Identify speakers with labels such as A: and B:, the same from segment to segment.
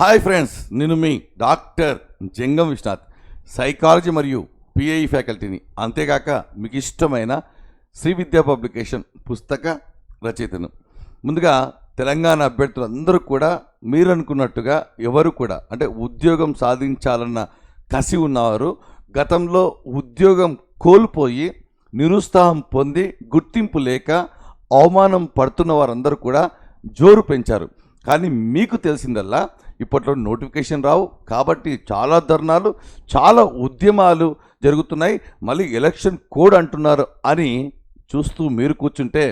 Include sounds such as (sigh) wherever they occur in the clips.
A: Hi friends నేను మీ doctor Jangam Viswanath psychology మరియు పిఐ ఫ్యాకల్టీని. అంతేకాక మీకు ఇష్టమైన శ్రీ విద్యా పబ్లికేషన్ పుస్తక రచయితను. ముందుగా తెలంగాణ అభ్యర్థులందరూ కూడా మీరు అనుకున్నట్టుగా ఎవరు కూడా అంటే ఉద్యోగం సాధించాలన్న కసి ఉన్నవారు గతంలో ఉద్యోగం కోల్పోయి నిరుత్సాహం పొంది గుర్తింపు లేక అవమానం పడుతున్న వారందరూ కూడా జోరు పెంచారు. కానీ మీకు తెలిసిందల్లా ఇప్పట్లో నోటిఫికేషన్ రావు. కాబట్టి చాలా ధర్నాలు చాలా ఉద్యమాలు జరుగుతున్నాయి. మళ్ళీ ఎలక్షన్ కోడ్ అంటున్నారు అని చూస్తూ మీరు కూర్చుంటే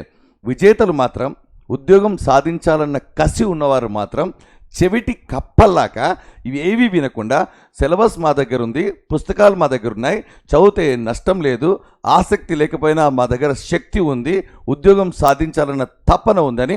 A: విజేతలు మాత్రం ఉద్యోగం సాధించాలన్న కసి ఉన్నవారు మాత్రం చెవిటి కప్పల్లాక ఇవి ఏవి వినకుండా సిలబస్ మా దగ్గర ఉంది పుస్తకాలు మా దగ్గర ఉన్నాయి చదివితే నష్టం లేదు ఆసక్తి లేకపోయినా మా దగ్గర శక్తి ఉంది ఉద్యోగం సాధించాలన్న తపన ఉందని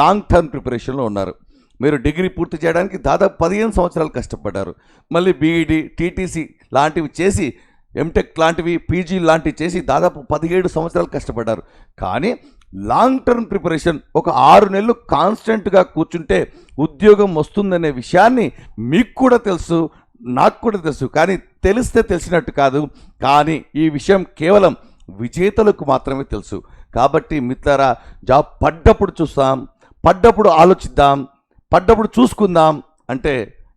A: లాంగ్ టర్మ్ ప్రిపరేషన్లో ఉన్నారు. మీరు డిగ్రీ పూర్తి చేయడానికి దాదాపు పదిహేను సంవత్సరాలు కష్టపడ్డారు. మళ్ళీ బీఈడి టీటీసీ లాంటివి చేసి ఎంటెక్ లాంటివి పీజీ లాంటివి చేసి దాదాపు పదిహేడు సంవత్సరాలు కష్టపడ్డారు. కానీ లాంగ్ టర్మ్ ప్రిపరేషన్ ఒక ఆరు నెలలు కాన్స్టెంట్గా కూర్చుంటే ఉద్యోగం వస్తుందనే విషయాన్ని మీకు కూడా తెలుసు నాకు కూడా తెలుసు. కానీ తెలిస్తే తెలిసినట్టు కాదు. కానీ ఈ విషయం కేవలం విజేతలకు మాత్రమే తెలుసు. కాబట్టి మిత్రరా జాబ్ పడ్డప్పుడు చూస్తాం పడ్డప్పుడు ఆలోచిద్దాం. పడ్డప్పుడు చూసుకుందాం అంటే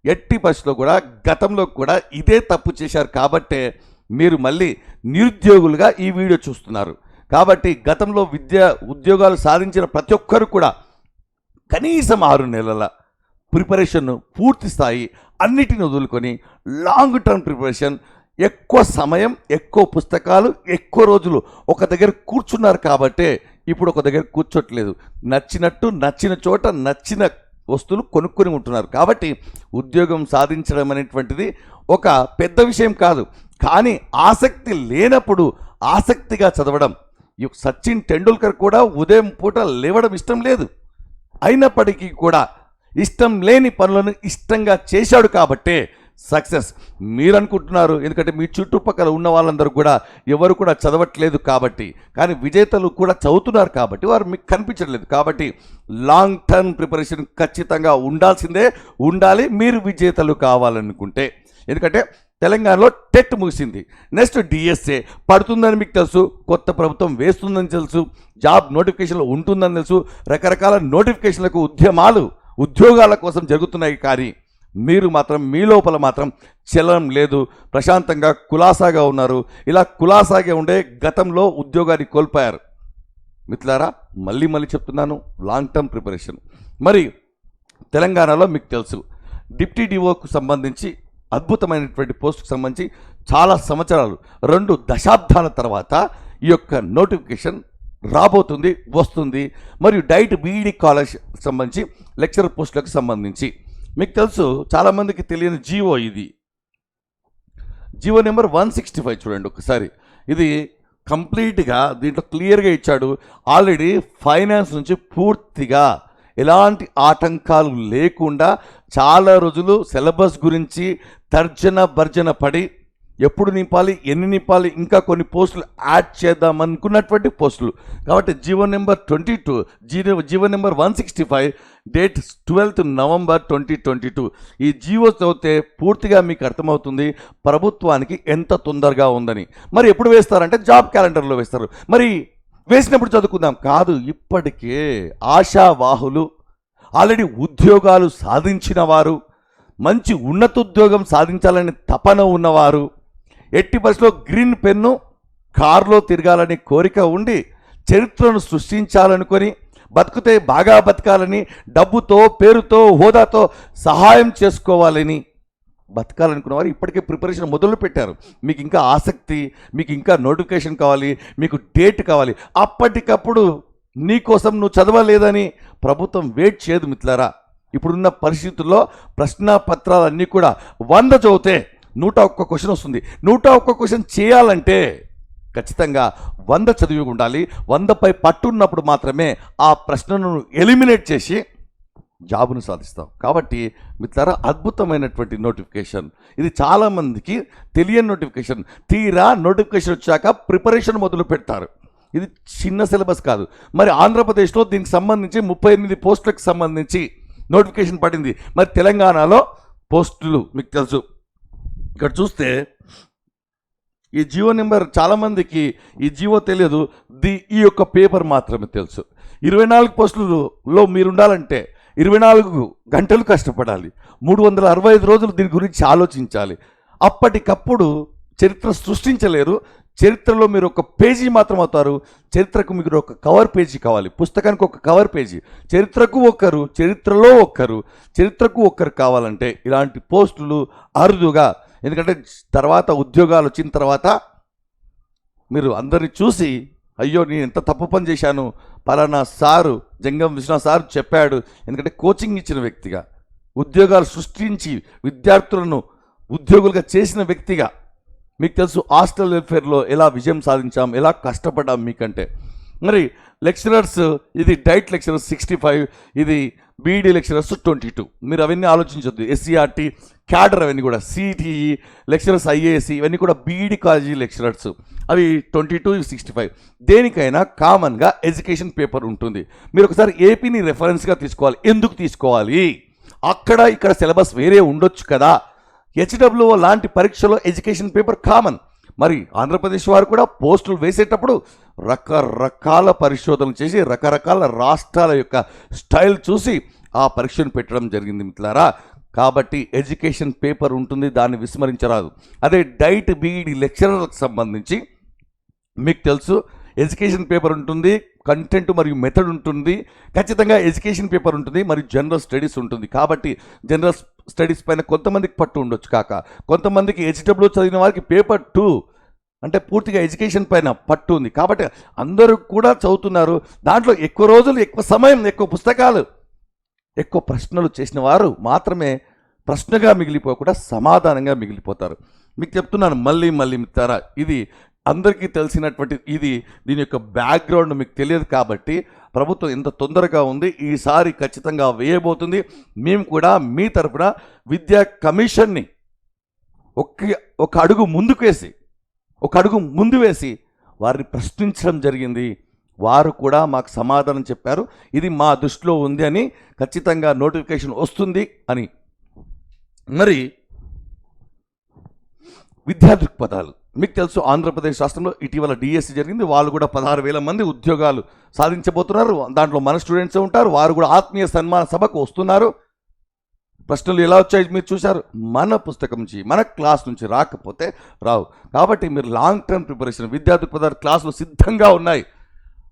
A: ఎట్టి పరిస్థితిలో కూడా గతంలో కూడా ఇదే తప్పు చేశారు కాబట్టే మీరు మళ్ళీ నిరుద్యోగులుగా ఈ వీడియో చూస్తున్నారు. కాబట్టి గతంలో విద్య ఉద్యోగాలు సాధించిన ప్రతి ఒక్కరు కూడా కనీసం ఆరు నెలల ప్రిపరేషన్ పూర్తి స్థాయి అన్నిటిని వదులుకొని లాంగ్ టర్మ్ ప్రిపరేషన్ ఎక్కువ సమయం ఎక్కువ పుస్తకాలు ఎక్కువ రోజులు ఒక దగ్గర కూర్చున్నారు కాబట్టే ఇప్పుడు ఒక దగ్గర కూర్చోట్లేదు. నచ్చినట్టు నచ్చిన చోట నచ్చిన వస్తువులు కొనుక్కొని ఉంటున్నారు. కాబట్టి ఉద్యోగం సాధించడం అనేటువంటిది ఒక పెద్ద విషయం కాదు. కానీ ఆసక్తి లేనప్పుడు ఆసక్తిగా చదవడం. సచిన్ టెండూల్కర్ కూడా ఉదయం పూట లేవడం ఇష్టం లేదు. అయినప్పటికీ కూడా ఇష్టం లేని పనులను ఇష్టంగా చేశాడు కాబట్టే సక్సెస్. మీరు అనుకుంటున్నారు ఎందుకంటే మీ చుట్టుపక్కల ఉన్న వాళ్ళందరూ కూడా ఎవరు కూడా చదవట్లేదు కాబట్టి కానీ విజేతలు కూడా చదువుతున్నారు కాబట్టి వారు మీకు కనిపించట్లేదు కాబట్టి లాంగ్ టర్మ్ ప్రిపరేషన్ ఖచ్చితంగా ఉండాల్సిందే. ఉండాలి మీరు విజేతలు కావాలనుకుంటే. ఎందుకంటే తెలంగాణలో టెట్ ముగిసింది. నెక్స్ట్ డిఎస్ఏ పడుతుందని మీకు తెలుసు కొత్త ప్రభుత్వం వేస్తుందని తెలుసు జాబ్ నోటిఫికేషన్లు ఉంటుందని తెలుసు రకరకాల నోటిఫికేషన్లకు ఉద్యమాలు ఉద్యోగాల కోసం జరుగుతున్నాయి కానీ మీరు మాత్రం మీ లోపల మాత్రం చలనం లేదు. ప్రశాంతంగా కులాసాగా ఉన్నారు. ఇలా కులాసాగా ఉండే గతంలో ఉద్యోగాన్ని కోల్పోయారు. మిత్రులారా మళ్ళీ మళ్ళీ చెప్తున్నాను లాంగ్ టర్మ్ ప్రిపరేషన్ మరి తెలంగాణలో మీకు తెలుసు డిప్టీ డిఓకు సంబంధించి అద్భుతమైనటువంటి పోస్టుకు సంబంధించి చాలా సంవత్సరాలు రెండు దశాబ్దాల తర్వాత ఈ యొక్క నోటిఫికేషన్ రాబోతుంది వస్తుంది. మరియు డైట్ బీఈడి కాలేజ్ సంబంధించి లెక్చరర్ పోస్టులకు సంబంధించి. మీకు తెలుసు చాలామందికి తెలియని జీవో ఇది. GO number one sixty five చూడండి ఒకసారి. ఇది కంప్లీట్గా దీంట్లో క్లియర్గా ఇచ్చాడు. ఆల్రెడీ ఫైనాన్స్ నుంచి పూర్తిగా ఎలాంటి ఆటంకాలు లేకుండా చాలా రోజులు సిలబస్ గురించి తర్జన భర్జన పడి ఎప్పుడు నింపాలి ఎన్ని నింపాలి ఇంకా కొన్ని పోస్టులు యాడ్ చేద్దాం అనుకున్నటువంటి పోస్టులు. కాబట్టి GO number twenty two zero GO number one sixty five date twelfth November twenty twenty two. ఈ జీవో చదివితే పూర్తిగా మీకు అర్థమవుతుంది ప్రభుత్వానికి ఎంత తొందరగా ఉందని. మరి ఎప్పుడు వేస్తారంటే జాబ్ క్యాలెండర్లో వేస్తారు. మరి వేసినప్పుడు చదువుకుందాం. కాదు ఇప్పటికే ఆశావాహులు ఆల్రెడీ ఉద్యోగాలు సాధించిన వారు మంచి ఉన్నతోద్యోగం సాధించాలని తపన ఉన్నవారు ఎట్టి బస్సులో గ్రీన్ పెన్ను కారులో తిరగాలని కోరిక ఉండి చరిత్రను సృష్టించాలనుకొని బతుకుతే బాగా బతకాలని డబ్బుతో పేరుతో హోదాతో సహాయం చేసుకోవాలని బతకాలనుకున్న వారు ఇప్పటికే ప్రిపరేషన్ మొదలు పెట్టారు. మీకు ఇంకా ఆసక్తి మీకు ఇంకా నోటిఫికేషన్ కావాలి మీకు డేట్ కావాలి. అప్పటికప్పుడు నీ కోసం నువ్వు చదవలేదని ప్రభుత్వం వెయిట్ చేయదు మిత్రులారా. ఇప్పుడున్న పరిస్థితుల్లో ప్రశ్నాపత్రాలన్నీ కూడా వంద చదివితే నూట ఒక్క క్వశ్చన్ వస్తుంది. నూట ఒక్క క్వశ్చన్ చేయాలంటే ఖచ్చితంగా వంద చదివి ఉండాలి. వందపై పట్టున్నప్పుడు మాత్రమే ఆ ప్రశ్నను ఎలిమినేట్ చేసి జాబును సాధిస్తాం. కాబట్టి మిత్రులారా అద్భుతమైనటువంటి నోటిఫికేషన్. ఇది చాలామందికి తెలియని నోటిఫికేషన్. తీరా నోటిఫికేషన్ వచ్చాక ప్రిపరేషన్ మొదలు పెడతారు. ఇది చిన్న సిలబస్ కాదు. మరి ఆంధ్రప్రదేశ్లో దీనికి సంబంధించి ముప్పై ఎనిమిది పోస్టులకు సంబంధించి నోటిఫికేషన్ పడింది. మరి తెలంగాణలో పోస్టులు మీకు తెలుసు. ఇక్కడ చూస్తే ఈ జియో నెంబర్ చాలామందికి ఈ జియో తెలియదు. ది ఈ యొక్క పేపర్ మాత్రమే తెలుసు. ఇరవై నాలుగు పోస్టులలో మీరు ఉండాలంటే ఇరవై నాలుగు గంటలు కష్టపడాలి. మూడు వందల అరవై ఐదు రోజులు దీని గురించి ఆలోచించాలి. అప్పటికప్పుడు చరిత్ర సృష్టించలేరు. చరిత్రలో మీరు ఒక పేజీ మాత్రం అవుతారు. చరిత్రకు మీకు ఒక కవర్ పేజీ కావాలి. పుస్తకానికి ఒక కవర్ పేజీ. చరిత్రకు ఒక్కరు చరిత్రలో ఒక్కరు చరిత్రకు ఒక్కరు కావాలంటే ఇలాంటి పోస్టులు అరుదుగా ఎందుకంటే తర్వాత ఉద్యోగాలు వచ్చిన తర్వాత మీరు అందరిని చూసి అయ్యో నేను ఎంత తప్పు పని చేశాను. పలానా సారు జంగం విశ్వనాథ్ సార్ చెప్పాడు. ఎందుకంటే కోచింగ్ ఇచ్చిన వ్యక్తిగా ఉద్యోగాలు సృష్టించి విద్యార్థులను ఉద్యోగులుగా చేసిన వ్యక్తిగా మీకు తెలుసు హాస్టల్ వెల్ఫేర్లో ఎలా విజయం సాధించాం ఎలా కష్టపడ్డాం మీకంటే. మరి లెక్చరర్స్ ఇది డైట్ లెక్చరర్స్ సిక్స్టీ ఫైవ్ ఇది బీఈడి లెక్చరర్స్ ట్వంటీ టూ మీరు అవన్నీ ఆలోచించొద్దు. ఎస్సీఆర్టీ క్యాడర్ అవన్నీ కూడా సిటీఈ లెక్చరర్స్ ఐఏఎస్సి ఇవన్నీ కూడా బీఈడి కాలేజీ లెక్చరర్స్. అవి ట్వంటీ టూ సిక్స్టీ ఫైవ్ దేనికైనా కామన్గా ఎడ్యుకేషన్ పేపర్ ఉంటుంది. మీరు ఒకసారి ఏపీని రెఫరెన్స్గా తీసుకోవాలి. ఎందుకు తీసుకోవాలి? అక్కడ ఇక్కడ సిలబస్ వేరే ఉండొచ్చు కదా. హెచ్డబ్ల్యూఓ లాంటి పరీక్షలో ఎడ్యుకేషన్ పేపర్ కామన్. మరి ఆంధ్రప్రదేశ్ వారు కూడా పోస్టులు వేసేటప్పుడు రకరకాల పరిశోధనలు చేసి రకరకాల రాష్ట్రాల యొక్క స్టైల్ చూసి ఆ పరీక్షను పెట్టడం జరిగింది మిత్రులారా. కాబట్టి ఎడ్యుకేషన్ పేపర్ ఉంటుంది దాన్ని విస్మరించరాదు. అదే డైట్ బీఈడి లెక్చరర్లకు సంబంధించి మీకు తెలుసు ఎడ్యుకేషన్ పేపర్ ఉంటుంది కంటెంట్ మరియు మెథడ్ ఉంటుంది ఖచ్చితంగా ఎడ్యుకేషన్ పేపర్ ఉంటుంది మరియు జనరల్ స్టడీస్ ఉంటుంది. కాబట్టి జనరల్ స్టడీస్ పైన కొంతమందికి పట్టు ఉండొచ్చు కాక కొంతమందికి హెచ్డబ్ల్యూ చదివిన వారికి పేపర్ టూ అంటే పూర్తిగా ఎడ్యుకేషన్ పైన పట్టు ఉంది. కాబట్టి అందరూ కూడా చదువుతున్నారు. దాంట్లో ఎక్కువ రోజులు ఎక్కువ సమయం ఎక్కువ పుస్తకాలు ఎక్కువ ప్రశ్నలు చేసిన వారు మాత్రమే ప్రశ్నగా మిగిలిపోకుండా సమాధానంగా మిగిలిపోతారు. మీకు చెప్తున్నాను మళ్ళీ మళ్ళీ మిత్తారా ఇది అందరికీ తెలిసినటువంటి ఇది దీని యొక్క బ్యాక్గ్రౌండ్ మీకు తెలియదు కాబట్టి ప్రభుత్వం ఇంత తొందరగా ఉంది ఈసారి ఖచ్చితంగా వేయబోతుంది. మేము కూడా మీ తరపున విద్యా కమిషన్ని ఒక ఒక అడుగు ముందుకు వేసి ఒక అడుగు ముందు వేసి వారిని ప్రశ్నించడం జరిగింది. వారు కూడా మాకు సమాధానం చెప్పారు. ఇది మా దృష్టిలో ఉంది అని ఖచ్చితంగా నోటిఫికేషన్ వస్తుంది అని. మరి విద్యా దృక్పథాలు మీకు తెలుసు ఆంధ్రప్రదేశ్ రాష్ట్రంలో ఇటీవల డిఎస్సి జరిగింది. వాళ్ళు కూడా పదహారు వేల మంది ఉద్యోగాలు సాధించబోతున్నారు. దాంట్లో మన స్టూడెంట్స్ ఉంటారు. వారు కూడా ఆత్మీయ సన్మాన సభకు వస్తున్నారు. ప్రశ్నలు ఎలా వచ్చాయి మీరు చూశారు? మన పుస్తకం నుంచి మన క్లాస్ నుంచి రాకపోతే రావు. కాబట్టి మీరు లాంగ్ టర్మ్ ప్రిపరేషన్ విద్యార్థి దృక్పథాలు క్లాసులు సిద్ధంగా ఉన్నాయి.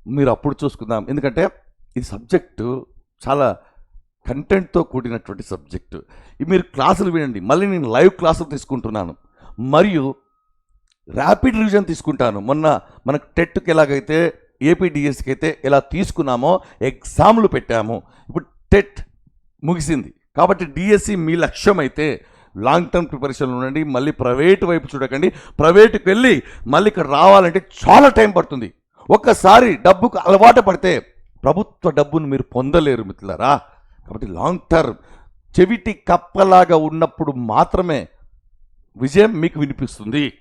A: మీరు అప్పుడు చూసుకుందాం. ఎందుకంటే ఈ సబ్జెక్టు చాలా కంటెంట్తో కూడినటువంటి సబ్జెక్టు. మీరు క్లాసులు వినండి. మళ్ళీ నేను లైవ్ క్లాసులు తీసుకుంటున్నాను. మరియు ర్యాపిడ్ రివిజన్ తీసుకుంటాను. మొన్న మనకు టెట్కి ఎలాగైతే ఏపీడిఎస్కి అయితే ఎలా తీసుకున్నామో ఎగ్జామ్లు పెట్టాము. ఇప్పుడు టెట్ ముగిసింది. కాబట్టి డిఎస్సి మీ లక్ష్యం అయితే లాంగ్ టర్మ్ ప్రిపరేషన్లో ఉండండి మళ్ళీ ప్రైవేట్ వైపు చూడకండి. ప్రైవేట్కి వెళ్ళి మళ్ళీ ఇక్కడ రావాలంటే చాలా టైం పడుతుంది. ఒక్కసారి డబ్బుకు అలవాటు పడితే ప్రభుత్వ డబ్బును మీరు పొందలేరు మిత్రులారా. కాబట్టి లాంగ్ టర్మ్ చెవిటి కప్పలాగా ఉన్నప్పుడు మాత్రమే విజయం మీకు వినిపిస్తుంది.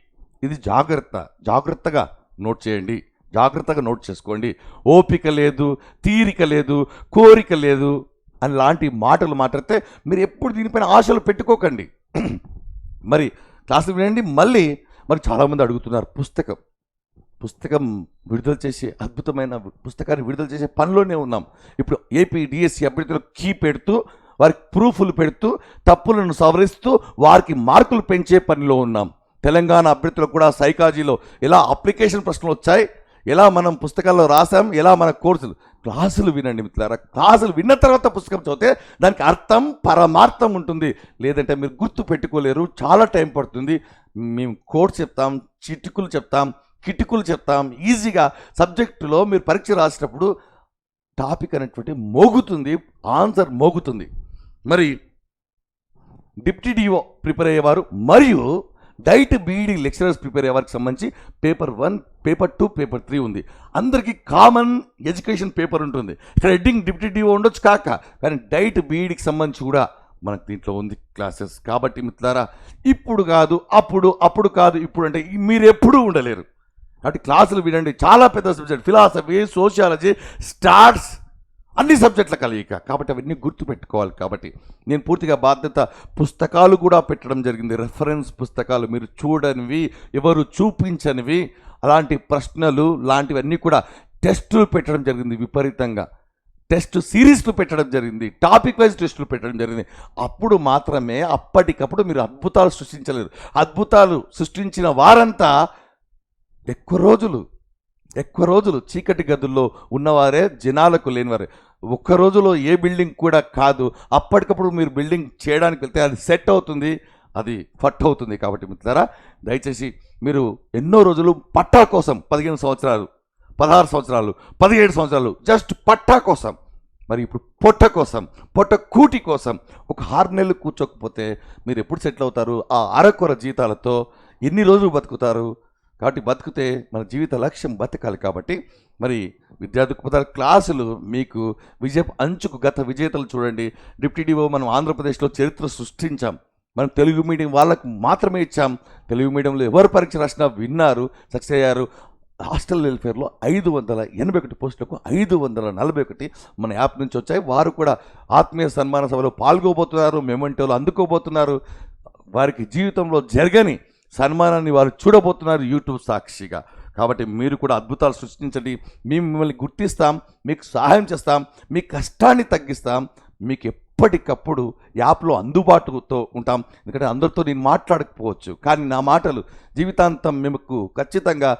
A: ఇది జాగ్రత్త జాగ్రత్తగా నోట్ చేయండి జాగ్రత్తగా నోట్ చేసుకోండి. ఓపిక లేదు తీరిక లేదు కోరిక లేదు అని లాంటి మాటలు మాట్లాడితే మీరు ఎప్పుడు దీనిపైన ఆశలు పెట్టుకోకండి. (clears throat) మరి క్లాసులు వినండి మళ్ళీ మరి చాలామంది అడుగుతున్నారు పుస్తకం పుస్తకం విడుదల చేసే అద్భుతమైన పుస్తకాన్ని విడుదల చేసే పనిలోనే ఉన్నాం. ఇప్పుడు ఏపీ డిఎస్సి అభ్యర్థులు కీ పెడుతూ వారికి ప్రూఫ్లు పెడుతూ తప్పులను సవరిస్తూ వారికి మార్కులు పెంచే పనిలో ఉన్నాం. తెలంగాణ అభ్యర్థులకు కూడా సైకాలజీలో ఎలా అప్లికేషన్ ప్రశ్నలు వచ్చాయి ఎలా మనం పుస్తకాల్లో రాసాం ఎలా మన కోర్సులు. క్లాసులు వినండి మిత్రులారా క్లాసులు విన్న తర్వాత పుస్తకం చదివితే దానికి అర్థం పరమార్థం ఉంటుంది. లేదంటే మీరు గుర్తు పెట్టుకోలేరు చాలా టైం పడుతుంది. మేము కోర్స్ చెప్తాం చిటుకులు చెప్తాం కిటుకులు చెప్తాం. ఈజీగా సబ్జెక్టులో మీరు పరీక్ష రాసేటప్పుడు టాపిక్ అనేటువంటి మోగుతుంది ఆన్సర్ మోగుతుంది. మరి డిప్టీ డిఓ ప్రిపేర్ అయ్యేవారు మరియు డైట్ బీఈడి లెక్చరర్స్ ప్రిపేర్ అయ్యే వారికి సంబంధించి paper one paper two paper three ఉంది. అందరికీ కామన్ ఎడ్యుకేషన్ పేపర్ ఉంటుంది. ఇక్కడ హెడ్డింగ్ డిప్యూటీ డిఓ ఉండొచ్చు కాక కానీ డైట్ బీఈడికి సంబంధించి కూడా మనకు దీంట్లో ఉంది క్లాసెస్. కాబట్టి మిత్రులారా ఇప్పుడు కాదు అప్పుడు అప్పుడు కాదు ఇప్పుడు అంటే మీరు ఎప్పుడూ ఉండలేరు. కాబట్టి క్లాసులు వినండి. చాలా పెద్ద సబ్జెక్ట్. ఫిలాసఫీ సోషియాలజీ స్టార్ట్స్ అన్ని సబ్జెక్టుల కలయిక. కాబట్టి అవన్నీ గుర్తుపెట్టుకోవాలి కాబట్టి. నేను పూర్తిగా బాధ్యత పుస్తకాలు కూడా పెట్టడం జరిగింది. రెఫరెన్స్ పుస్తకాలు మీరు చూడనివి ఎవరు చూపించనివి అలాంటి ప్రశ్నలు లాంటివన్నీ కూడా టెస్టులు పెట్టడం జరిగింది విపరీతంగా. టెస్ట్ సిరీస్లు పెట్టడం జరిగింది. టాపిక్ వైజ్ టెస్టులు పెట్టడం జరిగింది. అప్పుడు మాత్రమే అప్పటికప్పుడు మీరు అద్భుతాలు సృష్టించలేరు. అద్భుతాలు సృష్టించిన వారంతా ఎక్కువ రోజులు ఎక్కువ రోజులు చీకటి గదుల్లో ఉన్నవారే జనాలకు లేనివారే. ఒక్క రోజులో ఏ బిల్డింగ్ కూడా కాదు. అప్పటికప్పుడు మీరు బిల్డింగ్ చేయడానికి వెళ్తే అది సెట్ అవుతుంది. అది ఫట్ అవుతుంది కాబట్టి మిత్రులారా దయచేసి మీరు ఎన్నో రోజులు పట్టా కోసం పదిహేను సంవత్సరాలు పదహారు సంవత్సరాలు పదిహేడు సంవత్సరాలు జస్ట్ పట్టా కోసం మరి ఇప్పుడు పొట్ట కోసం పొట్ట కూటి కోసం ఒక ఆరు నెలలు కూర్చోకపోతే మీరు ఎప్పుడు సెటిల్ అవుతారు? ఆ అరకొర జీతాలతో ఎన్ని రోజులు బతుకుతారు? కాబట్టి బతికితే మన జీవిత లక్ష్యం బతకాలి కాబట్టి మరి విద్యార్థి దృక్పథాల క్లాసులు మీకు విజయ అంచుకు గత విజేతలు చూడండి. డిప్యూటీ డిఓ మనం ఆంధ్రప్రదేశ్లో చరిత్ర సృష్టించాం. మనం తెలుగు మీడియం వాళ్ళకు మాత్రమే ఇచ్చాం. తెలుగు మీడియంలో ఎవరు పరీక్ష రాసినా విన్నారు సక్సెస్ అయ్యారు. హాస్టల్ వెల్ఫేర్లో ఐదు వందల ఎనభై ఒకటి పోస్టులకు ఐదు వందల నలభై ఒకటి మన యాప్ నుంచి వచ్చాయి. వారు కూడా ఆత్మీయ సన్మాన సభలో పాల్గొబోతున్నారు మెమెంటోలు అందుకోబోతున్నారు. వారికి జీవితంలో జరగని సన్మానాన్ని వారు చూడబోతున్నారు యూట్యూబ్ సాక్షిగా. కాబట్టి మీరు కూడా అద్భుతాలు సృష్టించండి. మేము మిమ్మల్ని గుర్తిస్తాం మీకు సహాయం చేస్తాం మీ కష్టాన్ని తగ్గిస్తాం. మీకు ఎప్పటికప్పుడు యాప్లో అందుబాటుతో ఉంటాం. ఎందుకంటే అందరితో నేను మాట్లాడకపోవచ్చు. కానీ నా మాటలు జీవితాంతం మీకు ఖచ్చితంగా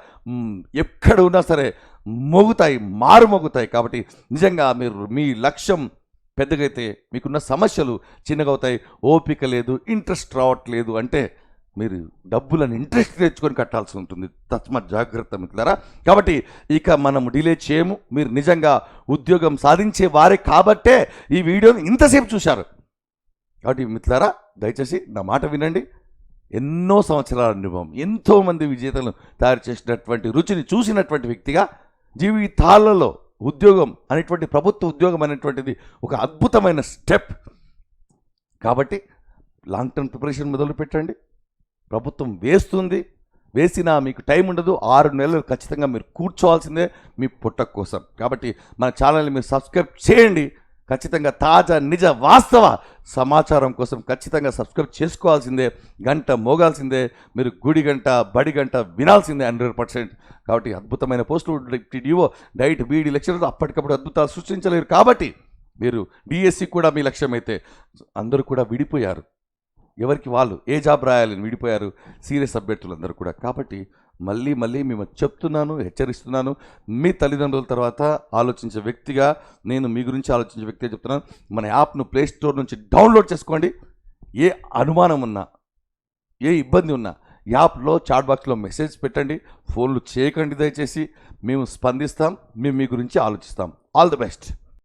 A: ఎక్కడ ఉన్నా సరే మోగుతాయి మారుమోగుతాయి కాబట్టి నిజంగా మీరు మీ లక్ష్యం పెద్దగైతే మీకున్న సమస్యలు చిన్నగా అవుతాయి ఓపిక లేదు ఇంట్రెస్ట్ రావట్లేదు అంటే మీరు డబ్బులను ఇంట్రెస్ట్ తెచ్చుకొని కట్టాల్సి ఉంటుంది. తస్మత్ జాగ్రత్త మిత్రులారా. కాబట్టి ఇక మనం డిలే చేయము. మీరు నిజంగా ఉద్యోగం సాధించే వారే కాబట్టే ఈ వీడియోని ఇంతసేపు చూశారు. కాబట్టి మిత్రులారా దయచేసి నా మాట వినండి. ఎన్నో సంవత్సరాల అనుభవం ఎంతోమంది విజేతలను తయారు చేసినటువంటి రుచిని చూసినటువంటి వ్యక్తిగా జీవితాలలో ఉద్యోగం అనేటువంటి ప్రభుత్వ ఉద్యోగం అనేటువంటిది ఒక అద్భుతమైన స్టెప్. కాబట్టి లాంగ్ టర్మ్ ప్రిపరేషన్ మొదలు పెట్టండి ప్రభుత్వం వేస్తుంది వేసినా మీకు టైం ఉండదు ఆరు నెలలు ఖచ్చితంగా మీరు కూర్చోవాల్సిందే మీ పుట్ట కోసం. కాబట్టి మన ఛానల్ని మీరు సబ్స్క్రైబ్ చేయండి. ఖచ్చితంగా తాజా నిజ వాస్తవ సమాచారం కోసం ఖచ్చితంగా సబ్స్క్రైబ్ చేసుకోవాల్సిందే గంట మోగాల్సిందే మీరు గుడి గంట బడి గంట వినాల్సిందే హండ్రెడ్ పర్సెంట్. కాబట్టి అద్భుతమైన పోస్టులు డిఓ డైట్ బీఈడి లెక్చరర్ అప్పటికప్పుడు అద్భుతాలు సృష్టించలేరు. కాబట్టి మీరు డిఎస్సి కూడా మీ లక్ష్యం అయితే అందరూ కూడా విడిపోయారు. ఎవరికి వాళ్ళు ఏ జాబ్ రాయాలని విడిపోయారు సీరియస్ అభ్యర్థులు అందరూ కూడా. కాబట్టి మళ్ళీ మళ్ళీ మేము చెప్తున్నాను హెచ్చరిస్తున్నాను. మీ తల్లిదండ్రుల తర్వాత ఆలోచించే వ్యక్తిగా నేను మీ గురించి ఆలోచించే వ్యక్తిగా చెప్తున్నాను. మన యాప్ను ప్లే స్టోర్ నుంచి డౌన్లోడ్ చేసుకోండి. ఏ అనుమానం ఉన్నా ఏ ఇబ్బంది ఉన్నా యాప్లో చాట్ బాక్స్లో మెసేజ్ పెట్టండి ఫోన్లు చేయకండి దయచేసి. మేము స్పందిస్తాం మేము మీ గురించి ఆలోచిస్తాం. All the best.